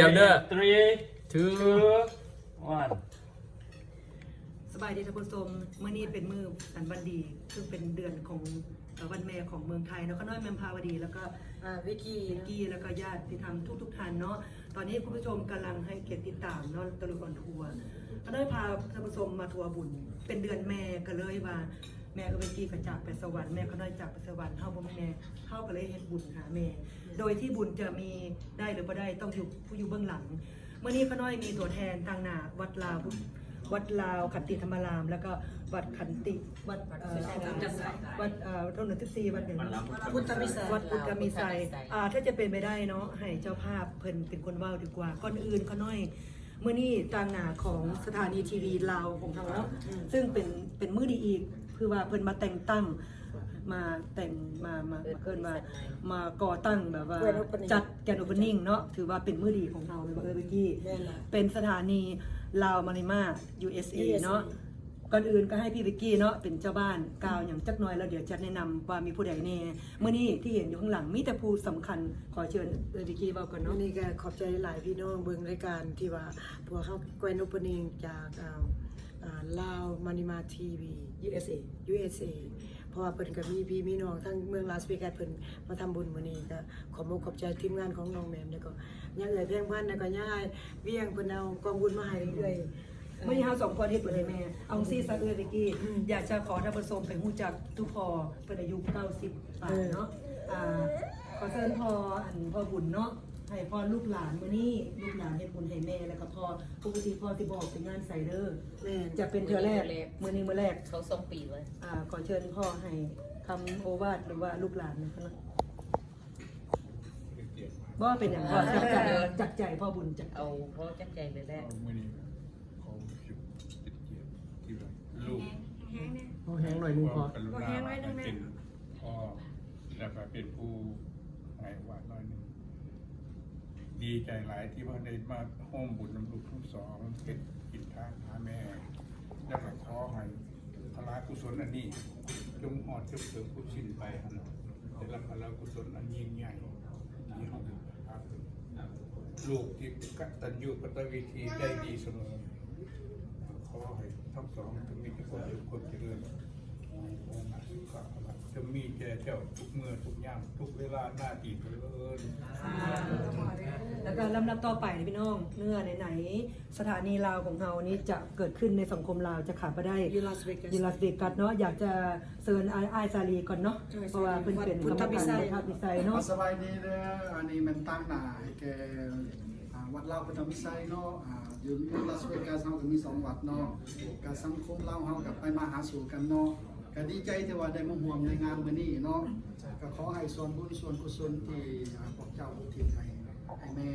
เดี๋ยวเด้อ three two two one สบายดีท่านผู้ชมเมื่อนี้เป็นมือสันวันดี ซึ่งเป็นเดือนของเอ่อวันแม่ของเมืองไทยแล้วก็น้อยแมมพาวดี แล้วก็อ่าวิกีพิกกี้แล้วก็ญาติที่ทำทุกทุกๆท่านเนาะตอนนี้คุณผู้ชมกำลังให้เกียรติติดตามเนาะตะลุกอนทัวร์ก็ได้พาท่านผู้ชมมาทัวร์บุญ เป็นเดือนแม่ก็เลยว่า แม่ก็ไปกี้ก็จากไปสวรรค์แม่ก็ได้จากไปสวรรค์เฮาบ่แม่แม่เฮาก็เลยเฮ็ดบุญหาแม่ โดยที่บุญจะมีได้หรือบ่ได้ต้องอยู่ผู้อยู่เบื้องหลังเมื่อนี้ข้าน้อยมีตัวแทนทางหนาวัดลาววัดลาวขันติธรรมาราม แล้วก็วัดขันติวัดเอ่อวัดเอ่อต้นหนึ่งที่สี่วัดหนึ่งพุทธมิสัยวัดพุทธมิสัยอ่าถ้าจะเป็นไปได้เนาะให้เจ้าภาพเพิ่นเป็นคนเว้าดีกว่าก่อนอื่นข้าน้อยเมื่อนี้ทางหนาของสถานีทีวีลาวของเราเนาะซึ่งเป็นเป็นมือดีอีก คือว่าเพิ่นมาแต่งตั้ง มาแต่งมามามาเกินมามาก่อตั้งแบบว่า Grand Opening จัดแกนโอเปนิ่งเนาะถือว่าเป็นมือดีของเราเลยว่าเออเมื่อกี้แน่นอน เป็นสถานีลาวมาริมา USA USA เนาะ ก่อนอื่นก็ให้พี่วิกกี้เนาะเป็นเจ้าบ้านกล่าวอย่างจักหน่อยแล้วเดี๋ยวจะแนะนำว่ามีผู้ใดแน่เมื่อนี้ที่เห็นอยู่ข้างหลังมีแต่ผู้สำคัญขอเชิญเออวิกกี้เว้าก่อนวันเนาะ นี้ก็ขอบใจหลายพี่น้องเบิ่งรายการที่ว่าพวกเขาแกวนโอเปนิ่งจากอ่าอ่า ลาวมานิมาทีวี USA USA เพราะว่าเพิ่นก็มีพี่มีน้องทั้งเมืองลาสเวกัสเพิ่นมาทำบุญมื้อนี้ก็ขอบอกขอบใจทีมงานของน้องแหมมแล้วก็ย่าเอ๋ยเพียงพันธุ์แล้วก็ย่าอ้ายเวียงเพิ่นเอากองบุญมาให้เรื่อยๆ เมื่อนี้เฮาสองคนเฮ็ดบ่ได้แม่ เอาซี่ซะเออวิกกี้ อยากจะขอท่านผู้ชมไปฮู้จักทุกพอเพิ่นอายุ90ปลายเนาะ อ่า ขอเชิญพออันพอบุญเนาะ ให้พอลูกหลานมื้อนี้ลูกหลานเฮ็ดบุญให้แม่แล้วก็พอปกติพอสิบอกเป็นงานใส่เด้อแม่นจะเป็นเทือแรกมือนี้มือแรกเขาส่งปีเลยอ่าขอเชิญพ่อให้คำโอวาทหรือว่าลูกหลานนะคะนะว่าเป็นอย่างพ่อจักใจจักใจพ่อบุญจักใจเอาเพราะจักใจเลยแรกเอามื่อนี้เขาสิบติดเกียรติที่แบบลูกโอ้แห้งหน่อยนึงพอกรุณาให้เป็นพ่อแล้วก็เป็นผู้ให้วาดน้อยหนึง ดีใจหลายที่ว่าได้มาห้อมบุญน้ำลูกทั้งสองเป็นกินทางหาแม่ แล้วก็ขอให้พระกุศลอันนี้จงหอดจงเสริมผู้สิ้นไปหันได้รับพระกุศลอันยิ่งใหญ่ที่เขาครับลูกที่กตัญญูกตวิธีได้ดีเสมอขอให้ทั้งสองจะมีแต่ความสุขความเจริญ จะมีแก่เจ้าทุกเมื่อทุกย่างทุกเวลาหน้าที่เจริญแล้วก็ลำดับต่อไปพี่น้องเนื้อไหนๆสถานีลาวของเรานี้จะเกิดขึ้นในสังคมลาวจะขาดไปได้อยู่ลาสเวกัสยูลาสเวกัสเนาะอยากจะเซิญไอไอายซาลีก่อนเนาะใช่เพราะว่าเป็นเป็นพุกรทรธมพิการสัยพุทธพิสัยเนาะสบายดีเด้ออันนี้มันตั้งหน้าให้แกอ่าวัดลาวพุทธมิสัยเนาะอ่าอยู่อยู่ลาสเวกัสเฮาก็มีสองวัดเนาะกับสังคมลาวเฮากับไปมาหาสู่กันเนาะ ก็ดีใจที่ว่าได้มาห่วมในงานมื้อนี้เนาะก็ขอให้ส่วนบุญส่วนกุศลที่อ่าพวกเจ้าอุทิศให้ให้แม่